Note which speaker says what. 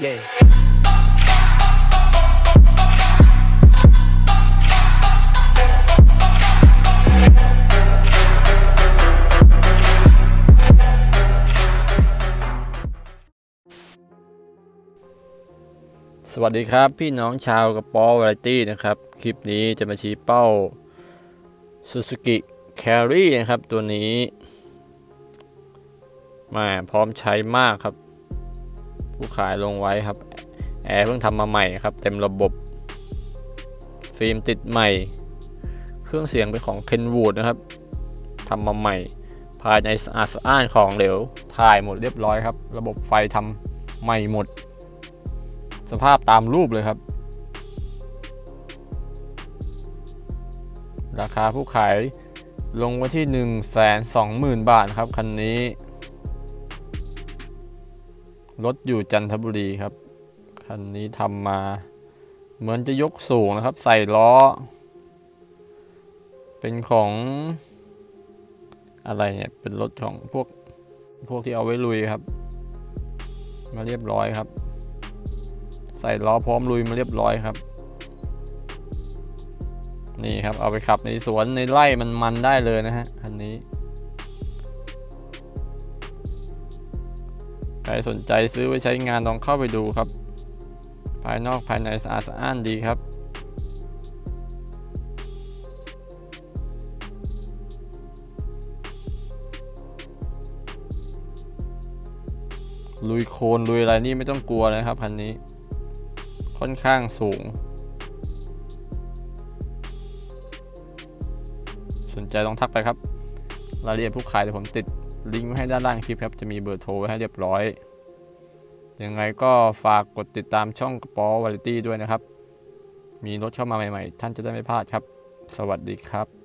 Speaker 1: Yeah.
Speaker 2: สวัสดีครับพี่น้องชาวกระป๋อวาไรตี้นะครับ คลิปนี้จะมาชี้เป้า Suzuki Carry นะครับ ตัวนี้มาพร้อมใช้มากครับ ผู้ขายลงไว้ครับ แอร์เพิ่งทำมาใหม่ครับ เต็มระบบ ฟิล์มติดใหม่ เครื่องเสียงเป็นของ Kenwood นะครับทำมาใหม่ ภายในสะอาดสะอ้านของเหลว ถ่ายหมดเรียบร้อยครับ ระบบไฟทำใหม่หมด สภาพตามรูปเลยครับ ราคาผู้ขายลงไว้ที่ 1 2 0 0 0 0 บาทครับ คันนี้ รถอยู่จันทบุรีครับ คันนี้ทำมา เหมือนจะยกสูงนะครับ ใส่ล้อ เป็นของอะไรเนี่ย เป็นรถของพวกพวกที่เอาไว้ลุยครับ มาเรียบร้อยครับ ใส่ล้อพร้อมลุยมาเรียบร้อยครับ นี่ครับเอาไปขับในสวนในไร่มันมันได้เลยนะฮะคันนี้ ครสนใจซื้อไว้ใช้งานลองเข้าไปดูครับ ภายนอกภายในสะอาดสะอ้านดีครับ ลุยโคลนลุยอะไรนี่ไม่ต้องกลัวเลยครับคันนี้ ค่อนข้างสูง สนใจลองทักไปครับ รายละเอียดผู้ขายเดี๋ยวผมติด ลิงก์ไว้ให้ด้านล่างคลิปครับ จะมีเบอร์โทรไว้ให้เรียบร้อย ยังไงก็ฝากกดติดตามช่องกระป๋อวาไรตี้ด้วยนะครับ มีรถเข้ามาใหม่ๆ ท่านจะได้ไม่พลาดครับ สวัสดีครับ